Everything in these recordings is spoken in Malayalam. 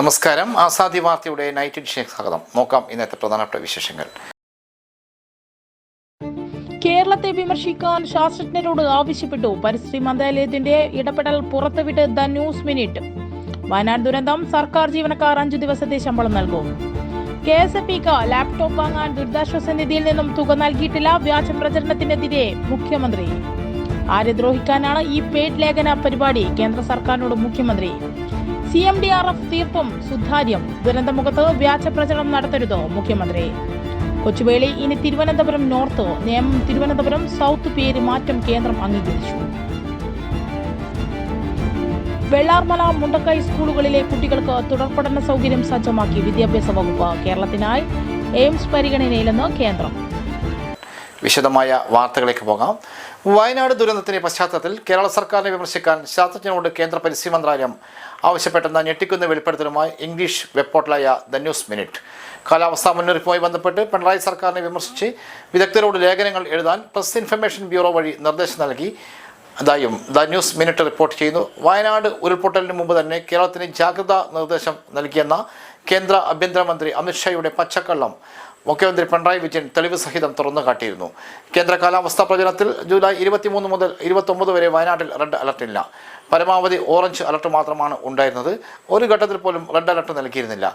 നമസ്കാരം. ആസാദി വാർത്തയുടെ നൈറ്റ് എഡിഷനിലേക്ക് സ്വാഗതം. നോക്കാം ഇന്നത്തെ പ്രധാനപ്പെട്ട വിശേഷങ്ങൾ. കേരളത്തെ വിമർശിക്കാൻ ശാസ്ത്രജ്ഞരോട് ആവശ്യപ്പെട്ടു. പരിസ്ഥിതി മന്ത്രാലയത്തിന്റെ ഇടപെടൽ പുറത്തുവിട്ട് ദ ന്യൂസ് മിനിറ്റ്. വയനാട് ദുരന്തം സർക്കാർ ജീവനക്കാർ അഞ്ചു ദിവസത്തെ ശമ്പളം നൽകും. കെ എസ് എഫ് പിക്ക് ലാപ്ടോപ്പ് വാങ്ങാൻ ദുരിതാശ്വാസ നിധിയിൽ നിന്നും തുക നൽകിയിട്ടില്ല വ്യാജ പ്രചരണത്തിനെതിരെ മുഖ്യമന്ത്രി. ആരെ ദ്രോഹിക്കാനാണ് ഈ പെയ്ഡ് ലേഖന പരിപാടി? കേന്ദ്ര സർക്കാരിനോട് മുഖ്യമന്ത്രി. C M D R F തീർത്തും സുതാര്യം ദുരന്തമുഖത്ത് വ്യാജ പ്രചരണം നടത്തരുത് മുഖ്യമന്ത്രി? കൊച്ചുവേളി ഇനി തിരുവനന്തപുരം നോർത്ത് നിയമം തിരുവനന്തപുരം സൗത്ത് പേര് മാറ്റം കേന്ദ്രം അംഗീകരിച്ചു. വെള്ളാർമല മുണ്ടക്കൈ സ്കൂളുകളിലെ കുട്ടികൾക്ക് തുടർ പഠന സൗകര്യം സജ്ജമാക്കി വിദ്യാഭ്യാസ വകുപ്പ് കേരളത്തിനായി എയിംസ് പരിഗണനയിലെന്ന് കേന്ദ്രം. വിശദമായ വാർത്തകളിലേക്ക് പോകാം. വയനാട് ദുരന്തത്തിന്റെ പശ്ചാത്തലത്തിൽ കേരള സർക്കാരിനെ വിമർശിക്കാൻ ശാസ്ത്രജ്ഞനോട് കേന്ദ്ര പരിസ്ഥിതി മന്ത്രാലയം ആവശ്യപ്പെട്ടെന്ന ഞെട്ടിക്കുന്ന വെളിപ്പെടുത്തലുമായി ഇംഗ്ലീഷ് വെബ് പോർട്ടലായ ദ ന്യൂസ് മിനിറ്റ്. കാലാവസ്ഥാ മുന്നറിയിപ്പുമായി ബന്ധപ്പെട്ട് പിണറായി സർക്കാരിനെ വിമർശിച്ച് വിദഗ്ധരോട് ലേഖനങ്ങൾ എഴുതാൻ പ്രസ് ഇൻഫർമേഷൻ ബ്യൂറോ വഴി നിർദ്ദേശം നൽകി. അതായും ദ ന്യൂസ് മിനിറ്റ് റിപ്പോർട്ട് ചെയ്യുന്നു. വയനാട് ഉരുൾപൊട്ടലിന് മുമ്പ് തന്നെ കേരളത്തിന് ജാഗ്രതാ നിർദ്ദേശം നൽകിയെന്ന കേന്ദ്ര ആഭ്യന്തരമന്ത്രി അമിത്ഷായുടെ പച്ചക്കള്ളം മുഖ്യമന്ത്രി പിണറായി വിജയൻ തെളിവ് സഹിതം തുറന്നു കാട്ടിയിരുന്നു. കേന്ദ്ര കാലാവസ്ഥാ പ്രചരണത്തിൽ ജൂലൈ ഇരുപത്തിമൂന്ന് മുതൽ ഇരുപത്തൊമ്പത് വരെ വയനാട്ടിൽ റെഡ് അലർട്ടില്ല പരമാവധി ഓറഞ്ച് അലർട്ട് മാത്രമാണ് ഉണ്ടായിരുന്നത്. ഒരു ഘട്ടത്തിൽ പോലും റെഡ് അലർട്ട് നൽകിയിരുന്നില്ല.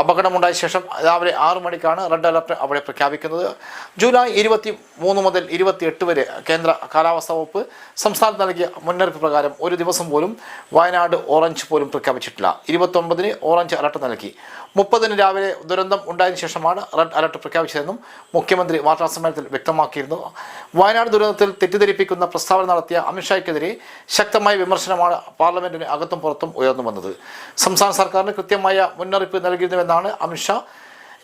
അപകടമുണ്ടായ ശേഷം രാവിലെ ആറു മണിക്കാണ് റെഡ് അലർട്ട് അവിടെ പ്രഖ്യാപിക്കുന്നത്. ജൂലൈ ഇരുപത്തി മൂന്ന് മുതൽ ഇരുപത്തിയെട്ട് വരെ കേന്ദ്ര കാലാവസ്ഥാ വകുപ്പ് സംസ്ഥാനത്ത് നൽകിയ മുന്നറിയിപ്പ് പ്രകാരം ഒരു ദിവസം പോലും വയനാട് ഓറഞ്ച് പോലും പ്രഖ്യാപിച്ചിട്ടില്ല. ഇരുപത്തൊമ്പതിന് ഓറഞ്ച് അലർട്ട് നൽകി. മുപ്പതിന് രാവിലെ ദുരന്തം ഉണ്ടായതിനു ശേഷമാണ് റെഡ് അലർട്ട് പ്രഖ്യാപിച്ചതെന്നും മുഖ്യമന്ത്രി വാർത്താസമ്മേളനത്തിൽ വ്യക്തമാക്കിയിരുന്നു. വയനാട് ദുരന്തത്തിൽ തെറ്റിദ്ധരിപ്പിക്കുന്ന പ്രസ്താവന നടത്തിയ അമിത്ഷായ്ക്കെതിരെ ശക്തമായ വിമർശനമാണ് പാർലമെന്റിന് അകത്തും പുറത്തും ഉയർന്നു വന്നത്. സംസ്ഥാന സർക്കാരിന് കൃത്യമായ മുന്നറിയിപ്പ് നൽകിയിരുന്നുവെന്നാണ് അമിത്ഷാ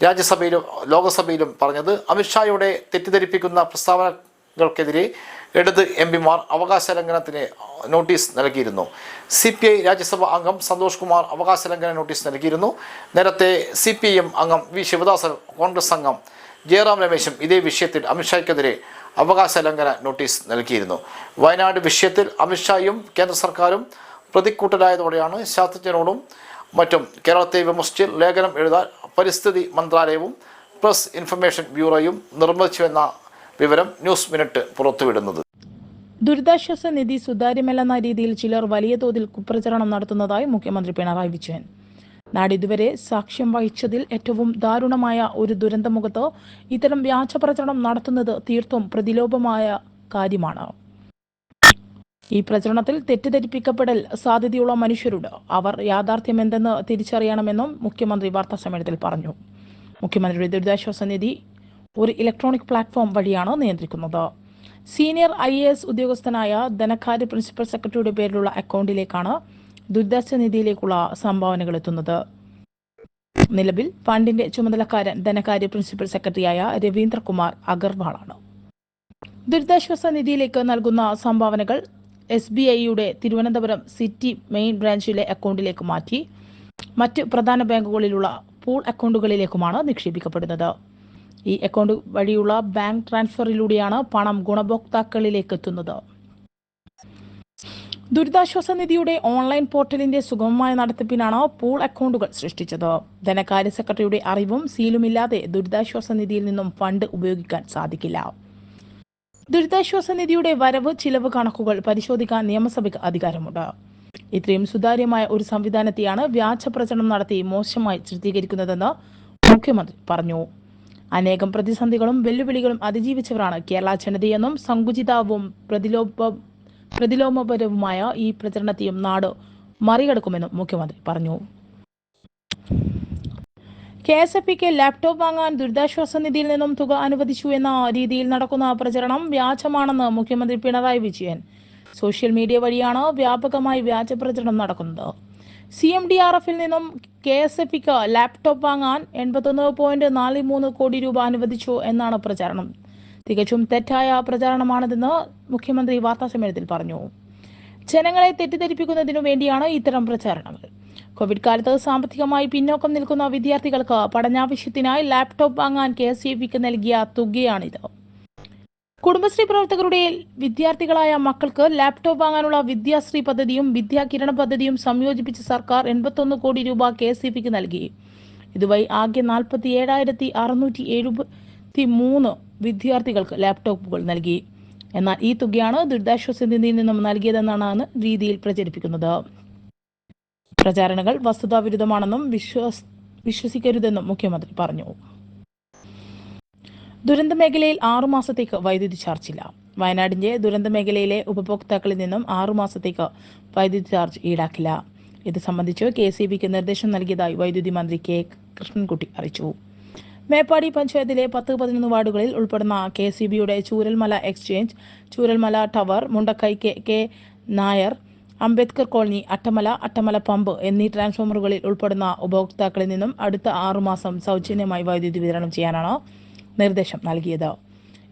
രാജ്യസഭയിലും ലോകസഭയിലും പറഞ്ഞത്. അമിത്ഷായുടെ തെറ്റിദ്ധരിപ്പിക്കുന്ന പ്രസ്താവനകൾക്കെതിരെ ഇടത് എം പിമാർ അവകാശ ലംഘനത്തിന് നോട്ടീസ് നൽകിയിരുന്നു. സി പി ഐ രാജ്യസഭ അംഗം സന്തോഷ് കുമാർ അവകാശ ലംഘന നോട്ടീസ് നൽകിയിരുന്നു. നേരത്തെ സി പി എം അംഗം വി ശിവദാസൻ കോൺഗ്രസ് അംഗം ജയറാം രമേശും ഇതേ വിഷയത്തിൽ അമിത്ഷായ്ക്കെതിരെ അവകാശ ലംഘന നോട്ടീസ് നൽകിയിരുന്നു. വയനാട് വിഷയത്തിൽ അമിത്ഷായും കേന്ദ്ര സർക്കാരും പ്രതിക്കൂട്ടലായതോടെയാണ് ശാസ്ത്രജ്ഞരോടും മറ്റും കേരളത്തെ വിമർശിച്ച് ലേഖനം എഴുതാൻ പരിസ്ഥിതി മന്ത്രാലയവും പ്രസ് ഇൻഫർമേഷൻ ബ്യൂറോയും നിർമ്മിച്ചുവെന്ന വിവരം ന്യൂസ് മിനിറ്റ് പുറത്തുവിടുന്നത്. ദുരിതാശ്വാസ നിധി സുതാര്യമല്ലെന്ന രീതിയിൽ ചിലർ വലിയ തോതിൽ കുപ്രചരണം നടത്തുന്നതായി മുഖ്യമന്ത്രി പിണറായി വിജയൻ. നാട് ഇതുവരെ സാക്ഷ്യം വഹിച്ചതിൽ ഏറ്റവും ദാരുണമായ ഒരു ദുരന്തമുഖത്ത് ഇത്തരം വ്യാജ പ്രചരണം നടത്തുന്നത് തീർത്തും പ്രതിലോഭമായ കാര്യമാണ്. ഈ പ്രചരണത്തിൽ തെറ്റിദ്ധരിപ്പിക്കപ്പെടൽ സാധ്യതയുള്ള മനുഷ്യരുണ്ട്. അവർ യാഥാർത്ഥ്യം എന്തെന്ന് തിരിച്ചറിയണമെന്നും മുഖ്യമന്ത്രി വാർത്താ സമ്മേളനത്തിൽ പറഞ്ഞു. മുഖ്യമന്ത്രിയുടെ ദുരിതാശ്വാസ നിധി ഒരു ഇലക്ട്രോണിക് പ്ലാറ്റ്ഫോം വഴിയാണ് നിയന്ത്രിക്കുന്നത്? സീനിയർ ഐ എ എസ് ഉദ്യോഗസ്ഥനായ ധനകാര്യ പ്രിൻസിപ്പൽ സെക്രട്ടറിയുടെ പേരിലുള്ള അക്കൗണ്ടിലേക്കാണ് ദുരിതാശ്വാസ നിധിയിലേക്കുള്ള സംഭാവനകൾ എത്തുന്നത്. നിലവിൽ ഫണ്ടിന്റെ ചുമതലക്കാരൻ ധനകാര്യ പ്രിൻസിപ്പൽ സെക്രട്ടറിയായ രവീന്ദ്രകുമാർ അഗർവാളാണ്. ദുരിതാശ്വാസ നിധിയിലേക്ക് നൽകുന്ന സംഭാവനകൾ എസ് ബി ഐയുടെ തിരുവനന്തപുരം സിറ്റി മെയിൻ ബ്രാഞ്ചിലെ അക്കൗണ്ടിലേക്ക് മാറ്റി മറ്റ് പ്രധാന ബാങ്കുകളിലുള്ള പൂൾ അക്കൗണ്ടുകളിലേക്കുമാണ് നിക്ഷേപിക്കപ്പെടുന്നത്. ഈ അക്കൗണ്ട് വഴിയുള്ള ബാങ്ക് ട്രാൻസ്ഫറിലൂടെയാണ് പണം ഗുണഭോക്താക്കളിലേക്ക് എത്തുന്നത്. ദുരിതാശ്വാസ നിധിയുടെ ഓൺലൈൻ പോർട്ടലിന്റെ സുഗമമായ നടത്തിപ്പിനാണ് പൂൾ അക്കൗണ്ടുകൾ സൃഷ്ടിച്ചത്. ധനകാര്യ സെക്രട്ടറിയുടെ അറിവും സീലുമില്ലാതെ ദുരിതാശ്വാസ നിധിയിൽ നിന്നും ഫണ്ട് ഉപയോഗിക്കാൻ സാധിക്കില്ല. ദുരിതാശ്വാസ നിധിയുടെ വരവ് ചിലവ് കണക്കുകൾ പരിശോധിക്കാൻ നിയമസഭയ്ക്ക് അധികാരമുണ്ട്. ഇത്രയും സുതാര്യമായ ഒരു സംവിധാനത്തെയാണ് വ്യാജ പ്രചരണം നടത്തി മോശമായി ചിത്രീകരിക്കുന്നതെന്ന് മുഖ്യമന്ത്രി പറഞ്ഞു. അനേകം പ്രതിസന്ധികളും വെല്ലുവിളികളും അതിജീവിച്ചവരാണ് കേരള ജനതയെന്നും സങ്കുചിതാവും പ്രതിലോപ പ്രതിലോമപരവുമായ ഈ പ്രചരണത്തെയും നാട് മറികടക്കുമെന്നും മുഖ്യമന്ത്രി പറഞ്ഞു. കെ എസ് എഫ് പിക്ക് ലാപ്ടോപ്പ് വാങ്ങാൻ ദുരിതാശ്വാസ നിധിയിൽ നിന്നും തുക അനുവദിച്ചു എന്ന രീതിയിൽ നടക്കുന്ന പ്രചരണം വ്യാജമാണെന്ന് മുഖ്യമന്ത്രി പിണറായി വിജയൻ. സോഷ്യൽ മീഡിയ വഴിയാണ് വ്യാപകമായി വ്യാജ പ്രചരണം നടക്കുന്നത്. സി എം ഡി ആർ എഫിൽ നിന്നും കെ എസ് എഫ് പിക്ക് ലാപ്ടോപ്പ് വാങ്ങാൻ എൺപത്തൊന്ന് പോയിന്റ് നാല് മൂന്ന് കോടി രൂപ അനുവദിച്ചു എന്നാണ് പ്രചാരണം. തികച്ചും തെറ്റായ പ്രചാരണമാണിതെന്ന് മുഖ്യമന്ത്രി വാർത്താസമ്മേളനത്തിൽ പറഞ്ഞു. ജനങ്ങളെ തെറ്റിദ്ധരിപ്പിക്കുന്നതിനു വേണ്ടിയാണ് ഇത്തരം പ്രചാരണങ്ങൾ. കോവിഡ് കാലത്ത് സാമ്പത്തികമായി പിന്നോക്കം നിൽക്കുന്ന വിദ്യാർത്ഥികൾക്ക് പഠനാവശ്യത്തിനായി ലാപ്ടോപ്പ് വാങ്ങാൻ കെ എസ് നൽകിയ തുകയാണിത്. കുടുംബശ്രീ പ്രവർത്തകരുടെ വിദ്യാർത്ഥികളായ മക്കൾക്ക് ലാപ്ടോപ്പ് വാങ്ങാനുള്ള വിദ്യാശ്രീ പദ്ധതിയും വിദ്യാകിരണ പദ്ധതിയും സംയോജിപ്പിച്ച് സർക്കാർ എൺപത്തൊന്ന് കോടി രൂപ കെ എസ് ബിക്ക് നൽകി. ഇതുവഴി ആകെ നാൽപ്പത്തി ഏഴായിരത്തി അറുന്നൂറ്റി എഴുപത്തി മൂന്ന് വിദ്യാർത്ഥികൾക്ക് ലാപ്ടോപ്പുകൾ നൽകി. എന്നാൽ ഈ തുകയാണ് ദുരിതാശ്വാസ നിധിയിൽ നിന്നും നൽകിയതെന്നാണ് രീതിയിൽ പ്രചരിപ്പിക്കുന്നത്. പ്രചാരണങ്ങൾ വസ്തുതാവിരുദ്ധമാണെന്നും വിശ്വാസ് വിശ്വസിക്കരുതെന്നും മുഖ്യമന്ത്രി പറഞ്ഞു. ദുരന്ത മേഖലയിൽ ആറുമാസത്തേക്ക് വൈദ്യുതി ചാർജില്ല. വയനാടിന്റെ ദുരന്ത മേഖലയിലെ ഉപഭോക്താക്കളിൽ നിന്നും ആറുമാസത്തേക്ക് വൈദ്യുതി ചാർജ് ഈടാക്കില്ല. ഇത് സംബന്ധിച്ച് കെ സി ബിക്ക് നിർദ്ദേശം നൽകിയതായി വൈദ്യുതി മന്ത്രി കെ കൃഷ്ണൻകുട്ടി അറിയിച്ചു. മേപ്പാടി പഞ്ചായത്തിലെ പത്ത് പതിനൊന്ന് വാർഡുകളിൽ ഉൾപ്പെടുന്ന കെ സി ബിയുടെ Chooralmala exchange Chooralmala tower Mundakkai K K Nair Ambedkar colony Attamala Attamala pump എന്നീ ട്രാൻസ്ഫോമറുകളിൽ ഉൾപ്പെടുന്ന ഉപഭോക്താക്കളിൽ നിന്നും അടുത്ത ആറുമാസം സൗജന്യമായി വൈദ്യുതി വിതരണം ചെയ്യാനാണ് നിർദ്ദേശം നൽകിയത്.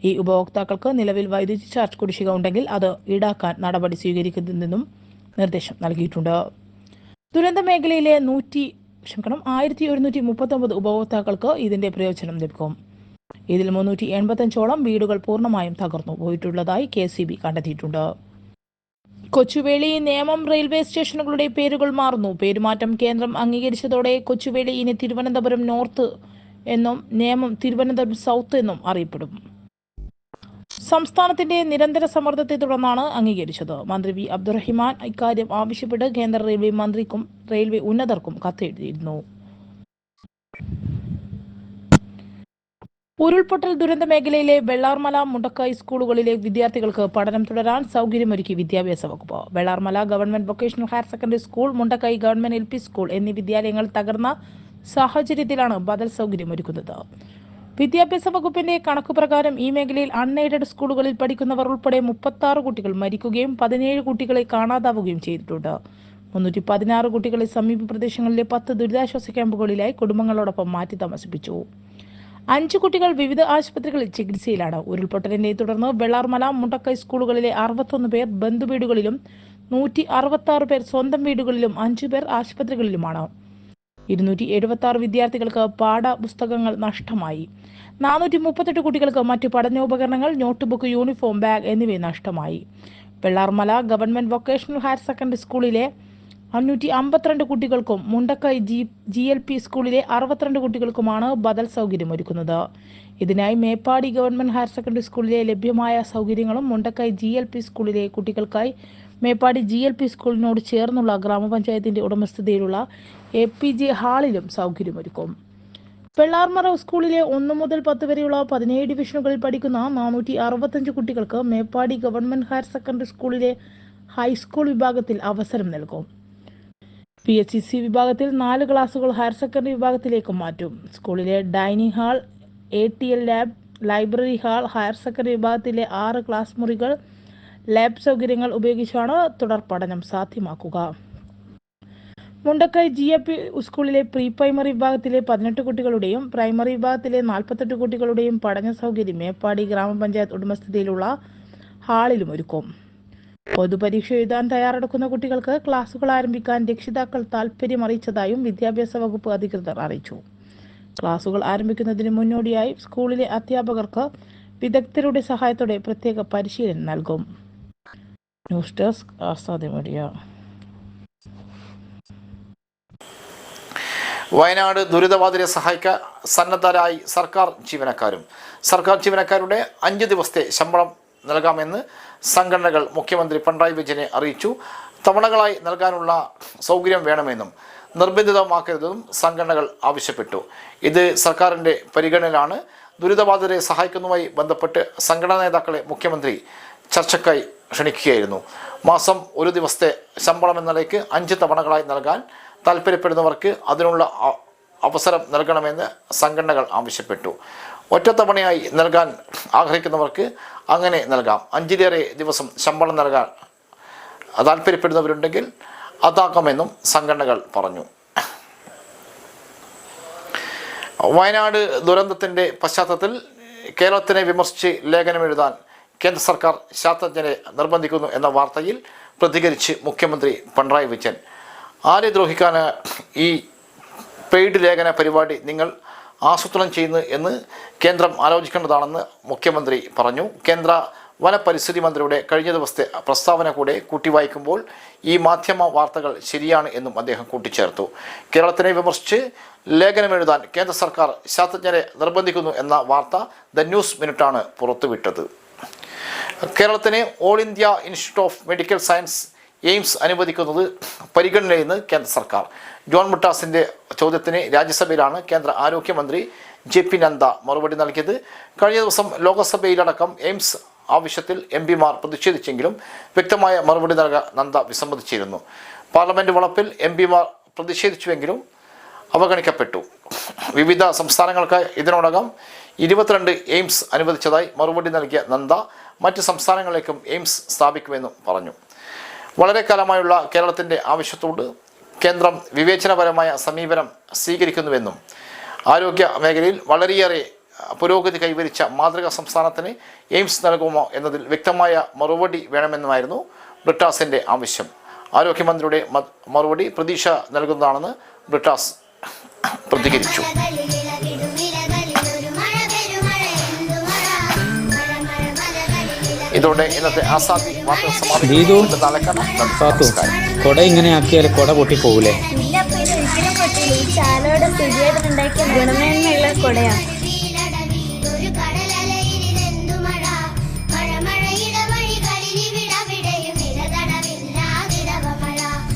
ഈ ഉപഭോക്താക്കൾക്ക് നിലവിൽ വൈദ്യുതി ചാർജ് കുടിശ്ശിക ഉണ്ടെങ്കിൽ അത് ഈടാക്കാൻ നടപടി സ്വീകരിക്കുന്നതെന്നും നിർദ്ദേശം നൽകിയിട്ടുണ്ട്. ദുരന്ത മേഖലയിലെ നൂറ്റി ക്ഷമിക്കണം ആയിരത്തി ഒരുന്നൂറ്റി മുപ്പത്തൊമ്പത് ഉപഭോക്താക്കൾക്ക് ഇതിന്റെ പ്രയോജനം ലഭിക്കും. ഇതിൽ മുന്നൂറ്റി എൺപത്തഞ്ചോളം വീടുകൾ പൂർണമായും തകർന്നു പോയിട്ടുള്ളതായി കെ സി ബി കണ്ടെത്തിയിട്ടുണ്ട്. കൊച്ചുവേളി നേമം റെയിൽവേ സ്റ്റേഷനുകളുടെ പേരുകൾ മാറുന്നു. പേരുമാറ്റം കേന്ദ്രം അംഗീകരിച്ചതോടെ കൊച്ചുവേളി ഇനി തിരുവനന്തപുരം നോർത്ത് എന്നും നേമം തിരുവനന്തപുരം സൗത്ത് എന്നും അറിയപ്പെടും. സംസ്ഥാനത്തിന്റെ നിരന്തര സമ്മർദ്ദത്തെ തുടർന്നാണ് അംഗീകരിച്ചത്. മന്ത്രി വി. അബ്ദുറഹിമാൻ ഇക്കാര്യം ആവശ്യപ്പെട്ട് കേന്ദ്ര റെയിൽവേ മന്ത്രിക്കും റെയിൽവേ ഉന്നതർക്കും കത്തെഴുതിയിരുന്നു. ഉരുൾപൊട്ടൽ ദുരന്ത മേഖലയിലെ വെള്ളാർമല മുണ്ടക്കായ് സ്കൂളുകളിലെ വിദ്യാർത്ഥികൾക്ക് പഠനം തുടരാൻ സൗകര്യമൊരുക്കി വിദ്യാഭ്യാസ വകുപ്പ്. Vellarmala government vocational higher secondary school Mundakkai government L school എന്നീ വിദ്യാലയങ്ങൾ തകർന്ന സാഹചര്യത്തിലാണ് ബദൽ സൗകര്യം ഒരുക്കുന്നത് വിദ്യാഭ്യാസ വകുപ്പിന്റെ കണക്കുപ്രകാരം ഈ മേഖലയിൽ അൺഎയ്ഡഡ് സ്കൂളുകളിൽ പഠിക്കുന്നവർ ഉൾപ്പെടെ മുപ്പത്തി കുട്ടികൾ മരിക്കുകയും പതിനേഴ് കുട്ടികളെ കാണാതാവുകയും ചെയ്തിട്ടുണ്ട്. മുന്നൂറ്റി പതിനാറ് കുട്ടികളെ സമീപ പ്രദേശങ്ങളിലെ പത്ത് ദുരിതാശ്വാസ ക്യാമ്പുകളിലായി കുടുംബങ്ങളോടൊപ്പം മാറ്റി താമസിപ്പിച്ചു. അഞ്ച് കുട്ടികൾ വിവിധ ആശുപത്രികളിൽ ചികിത്സയിലാണ്. ഉരുൾപൊട്ടലിനെ തുടർന്ന് വെള്ളാർമല മുണ്ടക്കൈ സ്കൂളുകളിലെ അറുപത്തൊന്ന് പേർ ബന്ധുവീടുകളിലും നൂറ്റി അറുപത്തി പേർ സ്വന്തം വീടുകളിലും അഞ്ചു പേർ ആശുപത്രികളിലുമാണ്. ഇരുന്നൂറ്റി എഴുപത്തി ആറ് വിദ്യാർത്ഥികൾക്ക് പാഠപുസ്തകങ്ങൾ നഷ്ടമായി. നാനൂറ്റി മുപ്പത്തെട്ട് കുട്ടികൾക്ക് മറ്റ് പഠനോപകരണങ്ങൾ നോട്ട് ബുക്ക് യൂണിഫോം ബാഗ് എന്നിവ നഷ്ടമായി. Vellarmala government vocational higher secondary സ്കൂളിലെ അഞ്ഞൂറ്റി അമ്പത്തിരണ്ട് കുട്ടികൾക്കും Mundakkai G G L P സ്കൂളിലെ അറുപത്തിരണ്ട് കുട്ടികൾക്കുമാണ് ബദൽ സൗകര്യം ഒരുക്കുന്നത് ഇതിനായി മേപ്പാടി ഗവൺമെന്റ് ഹയർ സെക്കൻഡറി സ്കൂളിലെ ലഭ്യമായ സൗകര്യങ്ങളും മുണ്ടക്കൈ ജി എൽ പി സ്കൂളിലെ കുട്ടികൾക്കായി മേപ്പാടി ജി എൽ പി സ്കൂളിനോട് ചേർന്നുള്ള ഗ്രാമപഞ്ചായത്തിന്റെ ഉടമസ്ഥതയിലുള്ള എ പി ജെ ഹാളിലും സൗകര്യമൊരുക്കും. വെള്ളാർമറ സ്കൂളിലെ ഒന്ന് മുതൽ പത്ത് വരെയുള്ള പതിനേഴ് ഡിവിഷനുകളിൽ പഠിക്കുന്ന നാനൂറ്റി അറുപത്തഞ്ച് കുട്ടികൾക്ക് മേപ്പാടി ഗവൺമെന്റ് ഹയർ സെക്കൻഡറി സ്കൂളിലെ ഹൈസ്കൂൾ വിഭാഗത്തിൽ അവസരം നൽകും. പി എച്ച് സി സി വിഭാഗത്തിൽ നാല് ക്ലാസുകൾ ഹയർ സെക്കൻഡറി വിഭാഗത്തിലേക്ക് മാറ്റും. സ്കൂളിലെ dining hall A T L lab library hall higher secondary വിഭാഗത്തിലെ ആറ് ക്ലാസ് മുറികൾ ലാബ് സൗകര്യങ്ങൾ ഉപയോഗിച്ചാണ് തുടർ പഠനം സാധ്യമാക്കുക. മുണ്ടക്കൈ ജി എ പി സ്കൂളിലെ പ്രീ പ്രൈമറി വിഭാഗത്തിലെ പതിനെട്ട് കുട്ടികളുടെയും പ്രൈമറി വിഭാഗത്തിലെ നാൽപ്പത്തെട്ട് കുട്ടികളുടെയും പഠന സൗകര്യം മേപ്പാടി ഗ്രാമപഞ്ചായത്ത് ഉടമസ്ഥതയിലുള്ള ഹാളിലും ഒരുക്കും. പൊതുപരീക്ഷ എഴുതാൻ തയ്യാറെടുക്കുന്ന കുട്ടികൾക്ക് ക്ലാസുകൾ ആരംഭിക്കാൻ രക്ഷിതാക്കൾ താൽപ്പര്യം അറിയിച്ചതായും വിദ്യാഭ്യാസ വകുപ്പ് അധികൃതർ അറിയിച്ചു. ക്ലാസുകൾ ആരംഭിക്കുന്നതിന് മുന്നോടിയായി സ്കൂളിലെ അധ്യാപകർക്ക് വിദഗ്ധരുടെ സഹായത്തോടെ പ്രത്യേക പരിശീലനം നൽകും. News desk Azadi media. Wayanad ദുരിതബാധിതരെ സഹായിക്കാൻ സന്നദ്ധരായി സർക്കാർ ജീവനക്കാരും. സർക്കാർ ജീവനക്കാരുടെ അഞ്ച് ദിവസത്തെ ശമ്പളം നൽകാമെന്ന് സംഘടനകൾ മുഖ്യമന്ത്രി പിണറായി വിജയനെ അറിയിച്ചു. തവണകളായി നൽകാനുള്ള സൗകര്യം വേണമെന്നും നിർബന്ധിതമാക്കരുതെന്നും സംഘടനകൾ ആവശ്യപ്പെട്ടു. ഇത് സർക്കാരിന്റെ പരിഗണനയിലാണ്. ദുരിതബാധിതരെ സഹായിക്കുന്നതുമായി ബന്ധപ്പെട്ട് സംഘടനാ നേതാക്കളെ മുഖ്യമന്ത്രി ചർച്ചയ്ക്കായി ക്ഷണിക്കുകയായിരുന്നു. മാസം ഒരു ദിവസത്തെ ശമ്പളം എന്ന നിലയ്ക്ക് അഞ്ച് തവണകളായി നൽകാൻ താല്പര്യപ്പെടുന്നവർക്ക് അതിനുള്ള അവസരം നൽകണമെന്ന് സംഘടനകൾ ആവശ്യപ്പെട്ടു. ഒറ്റത്തവണയായി നൽകാൻ ആഗ്രഹിക്കുന്നവർക്ക് അങ്ങനെ നൽകാം. അഞ്ചിലേറെ ദിവസം ശമ്പളം നൽകാൻ താല്പര്യപ്പെടുന്നവരുണ്ടെങ്കിൽ അതാക്കാമെന്നും സംഘടനകൾ പറഞ്ഞു. വയനാട് ദുരന്തത്തിന്റെ പശ്ചാത്തലത്തിൽ കേരളത്തിനെ വിമർശിച്ച് ലേഖനമെഴുതാൻ കേന്ദ്ര സർക്കാർ ശാസ്ത്രജ്ഞരെ നിർബന്ധിക്കുന്നു എന്ന വാർത്തയിൽ പ്രതികരിച്ച് മുഖ്യമന്ത്രി പിണറായി വിജയൻ ആരെ ദ്രോഹിക്കാൻ ഈ പെയ്ഡ് ലേഖന പരിപാടി നിങ്ങൾ ആസൂത്രണം ചെയ്യുന്നു എന്ന് കേന്ദ്രം ആലോചിക്കേണ്ടതാണെന്ന് മുഖ്യമന്ത്രി പറഞ്ഞു. കേന്ദ്ര വനപരിസ്ഥിതി മന്ത്രിയുടെ കഴിഞ്ഞ ദിവസത്തെ പ്രസ്താവന കൂടെ കൂട്ടി വായിക്കുമ്പോൾ ഈ മാധ്യമ വാർത്തകൾ ശരിയാണ് എന്നും അദ്ദേഹം കൂട്ടിച്ചേർത്തു. കേരളത്തിനെ വിമർശിച്ച് ലേഖനമെഴുതാൻ കേന്ദ്ര സർക്കാർ ശാസ്ത്രജ്ഞരെ നിർബന്ധിക്കുന്നു എന്ന വാർത്ത ദ ന്യൂസ് മിനിറ്റാണ് പുറത്തുവിട്ടത്. കേരളത്തിന് All India Institute of Medical Science AIIMS അനുവദിക്കുന്നത് പരിഗണനയെന്ന് കേന്ദ്ര സർക്കാർ. ജോൺ മുട്ടാസിന്റെ ചോദ്യത്തിന് രാജ്യസഭയിലാണ് കേന്ദ്ര ആരോഗ്യമന്ത്രി ജെ പി നന്ദ മറുപടി നൽകിയത്. കഴിഞ്ഞ ദിവസം ലോകസഭയിലടക്കം എയിംസ് ആവശ്യത്തിൽ എം പിമാർ പ്രതിഷേധിച്ചെങ്കിലും വ്യക്തമായ മറുപടി നൽകാൻ നന്ദ വിസമ്മതിച്ചിരുന്നു. പാർലമെന്റ് വളപ്പിൽ എം പിമാർ പ്രതിഷേധിച്ചുവെങ്കിലും അവഗണിക്കപ്പെട്ടു. വിവിധ സംസ്ഥാനങ്ങൾക്ക് ഇതിനോടകം ഇരുപത്തിരണ്ട് എയിംസ് അനുവദിച്ചതായി മറുപടി നൽകിയ നന്ദ മറ്റ് സംസ്ഥാനങ്ങളിലേക്കും എയിംസ് സ്ഥാപിക്കുമെന്നും പറഞ്ഞു. വളരെ കാലമായുള്ള കേരളത്തിന്റെ ആവശ്യത്തോട് കേന്ദ്രം വിവേചനപരമായ സമീപനം സ്വീകരിക്കുന്നുവെന്നും ആരോഗ്യ മേഖലയിൽ വളരെയേറെ പുരോഗതി കൈവരിച്ച മാതൃക സംസ്ഥാനത്തിന് എയിംസ് നൽകുമോ എന്നതിൽ വ്യക്തമായ മറുപടി വേണമെന്നുമായിരുന്നു ബ്രിട്ടാസിന്റെ ആവശ്യം. ആരോഗ്യമന്ത്രിയുടെ മറുപടി പ്രതീക്ഷ നൽകുന്നതാണെന്ന് ബ്രിട്ടാസ് പ്രതികരിച്ചു. ഇതോടെ ഇന്നത്തെ ആസാദി കൊട ഇങ്ങനെ ആക്കിയാൽ കൊട പൊട്ടിപ്പോകൂലേ? ഇല്ല ഒരിക്കലും പറ്റില്ല ഈ ചാലോടെ ഉണ്ടാക്കിയ ഗുണമേന്മയുള്ള കുടയാണ്.